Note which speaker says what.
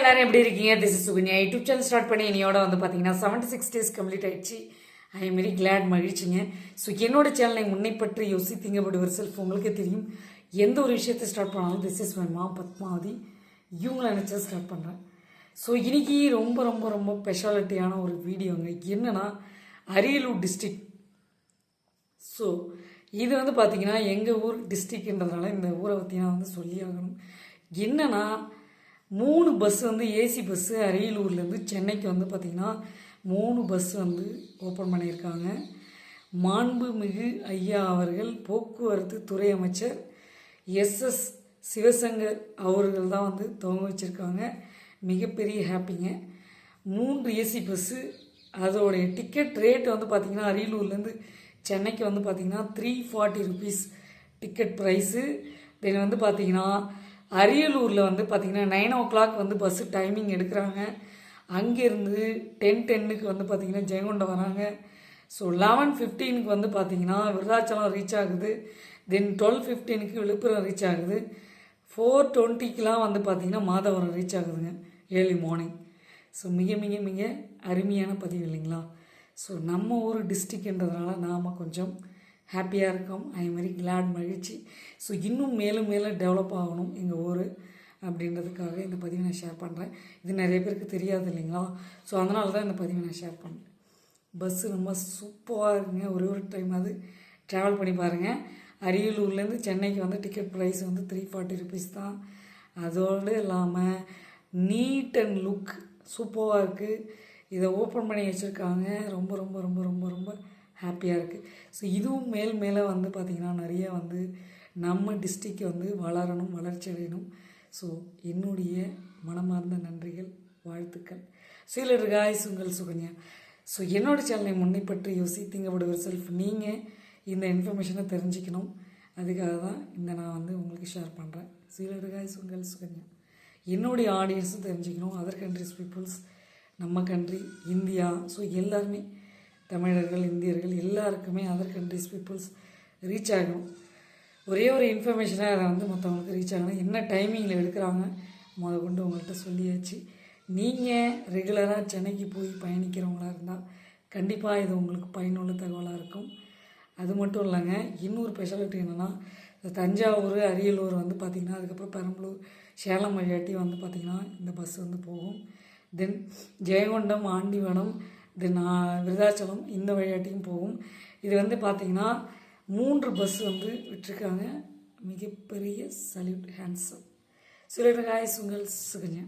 Speaker 1: எல்லாரும் எப்படி இருக்கீங்க? This is Sukanya YouTube channel start பண்ணி என்னையோட வந்து பார்த்தீங்கன்னா செவன்டி சிக்ஸ் டேஸ் கம்ப்ளீட் ஆயிடுச்சு. ஐ எம் வெரி கிளாட் மகிழ்ச்சிங்க. ஸோ என்னோட சேனலை முன்னை பற்றி யோசித்தீங்க பட் ஒரு செல்ஃப் உங்களுக்கு தெரியும். எந்த ஒரு விஷயத்தை ஸ்டார்ட் பண்ணாலும் திஸ் இஸ் மை மா பத்மாவதி. இவங்கள நினச்சா ஸ்டார்ட் பண்ணுறேன் ஸோ இன்றைக்கி ரொம்ப ரொம்ப ரொம்ப ஸ்பெஷாலிட்டியான ஒரு வீடியோங்க என்னென்னா அரியலூர் டிஸ்ட்ரிக் ஸோ இது வந்து பார்த்தீங்கன்னா எங்கள் ஊர் டிஸ்ட்ரிக்ன்றதுனால இந்த ஊரை பற்றி நான் வந்து சொல்லி ஆகணும். என்னன்னா மூணு பஸ் வந்து ஏசி பஸ்ஸு அரியலூர்லேருந்து சென்னைக்கு வந்து பார்த்திங்கன்னா மூணு பஸ் வந்து ஓப்பன் பண்ணியிருக்காங்க. மாண்புமிகு ஐயா அவர்கள் போக்குவரத்து துறை அமைச்சர் எஸ்எஸ் சிவசங்கர் அவர்கள் தான் வந்து துவங்க வச்சுருக்காங்க. மிகப்பெரிய ஹாப்பிங்க. மூன்று ஏசி பஸ்ஸு அதோடைய டிக்கெட் ரேட் வந்து பார்த்திங்கன்னா அரியலூர்லேருந்து சென்னைக்கு வந்து பார்த்திங்கன்னா three forty rupees ticket price then வந்து பார்த்திங்கன்னா அரியலூரில் வந்து பார்த்திங்கன்னா நைன் ஓ கிளாக் வந்து பஸ்ஸு டைமிங் எடுக்கிறாங்க. அங்கேருந்து டென் டென்னுக்கு வந்து பார்த்திங்கன்னா ஜெயங்கொண்டம் வராங்க. ஸோ லெவன் ஃபிஃப்டீனுக்கு வந்து பார்த்திங்கன்னா விருதாச்சலம் ரீச் ஆகுது. தென் டுவெல் ஃபிஃப்டீனுக்கு விழுப்புரம் ரீச் ஆகுது. ஃபோர் டுவெண்ட்டிக்கெலாம் வந்து பார்த்திங்கன்னா மாதவரம் ரீச் ஆகுதுங்க ஏர்லி மார்னிங் ஸோ மிக மிக மிக அருமையான பதிவு இல்லைங்களா? ஸோ நம்ம ஊர் டிஸ்ட்ரிக்ன்றதுனால நாம் கொஞ்சம் ஹாப்பியாக இருக்கோம். அதே மாதிரி கிளாட் மகிழ்ச்சி. ஸோ இன்னும் மேலும் மேலும் டெவலப் ஆகணும் எங்கள் ஊர் அப்படின்றதுக்காக இந்த பதிவை நான் ஷேர் பண்ணுறேன் இது நிறைய பேருக்கு தெரியாது இல்லைங்களா? ஸோ அதனால தான் இந்த பதிவை நான் ஷேர் பண்ணுறேன் பஸ்ஸு ரொம்ப சூப்பராக இருக்குங்க. ஒரே ஒரு டைம் அது ட்ராவல் பண்ணி பாருங்கள் அரியலூர்லேருந்து சென்னைக்கு வந்து டிக்கெட் ப்ரைஸ் வந்து த்ரீ ஃபார்ட்டி ருபீஸ் தான். அதோடு இல்லாமல் நீட் அண்ட் லுக் சூப்பராக இருக்குது இதை ஓப்பன் பண்ணி வச்சுருக்காங்க. ரொம்ப ரொம்ப ரொம்ப ரொம்ப ரொம்ப ஹாப்பியாக இருக்குது ஸோ இதுவும் மேல் மேலே வந்து பார்த்திங்கன்னா நிறைய வந்து நம்ம டிஸ்ட்ரிக் வந்து வளரணும் வளர்ச்சி அடையணும். ஸோ என்னுடைய மனமார்ந்த நன்றிகள் வாழ்த்துக்கள். சீலர் காய்ஸ் உங்கள் சுகன்யா. ஸோ என்னோடய சேனலை முன்னை பற்றி யோசித்தீங்க விடுவர் செல்ஃப் நீங்கள் இந்த இன்ஃபர்மேஷனை தெரிஞ்சுக்கணும். அதுக்காக தான் இந்த நான் வந்து உங்களுக்கு ஷேர் பண்ணுறேன் சீலர் காய்ஸ் உங்கள் சுகன்யா. என்னுடைய ஆடியன்ஸும் தெரிஞ்சுக்கணும். அதர் கண்ட்ரிஸ் பீப்புள்ஸ் நம்ம கண்ட்ரி இந்தியா. ஸோ எல்லாருமே தமிழர்கள் இந்தியர்கள் எல்லாருக்குமே அதர் கண்ட்ரிஸ் பீப்புள்ஸ் ரீச் ஆகணும் ஒரே ஒரு இன்ஃபர்மேஷனாக அதை வந்து மற்றவங்களுக்கு ரீச் ஆகணும். என்ன டைமிங்கில் எடுக்கிறாங்க முத கொண்டு உங்கள்கிட்ட சொல்லியாச்சு. நீங்கள் ரெகுலராக சென்னைக்கு போய் பயணிக்கிறவங்களா இருந்தால் கண்டிப்பாக இது உங்களுக்கு பயனுள்ள தகவலாக இருக்கும். அது மட்டும் இல்லைங்க இன்னொரு ஸ்பெஷாலிட்டி என்னென்னா தஞ்சாவூர் அரியலூர் வந்து பார்த்திங்கன்னா அதுக்கப்புறம் பெரம்பலூர் சேலம் வழியாட்டி வந்து பார்த்திங்கன்னா இந்த பஸ் வந்து போகும். தென் ஜெயங்கொண்டம் ஆண்டிவனம் இது நான் விருதாச்சலம் இந்த வழியாட்டியும் போகும். இது வந்து பார்த்திங்கன்னா மூன்று பஸ் வந்து விட்டுருக்காங்க. மிகப்பெரிய சல்யூட் ஹேண்ட்ஸம் சிலர் காய்ஸ் உங்கள் சுகன்யா.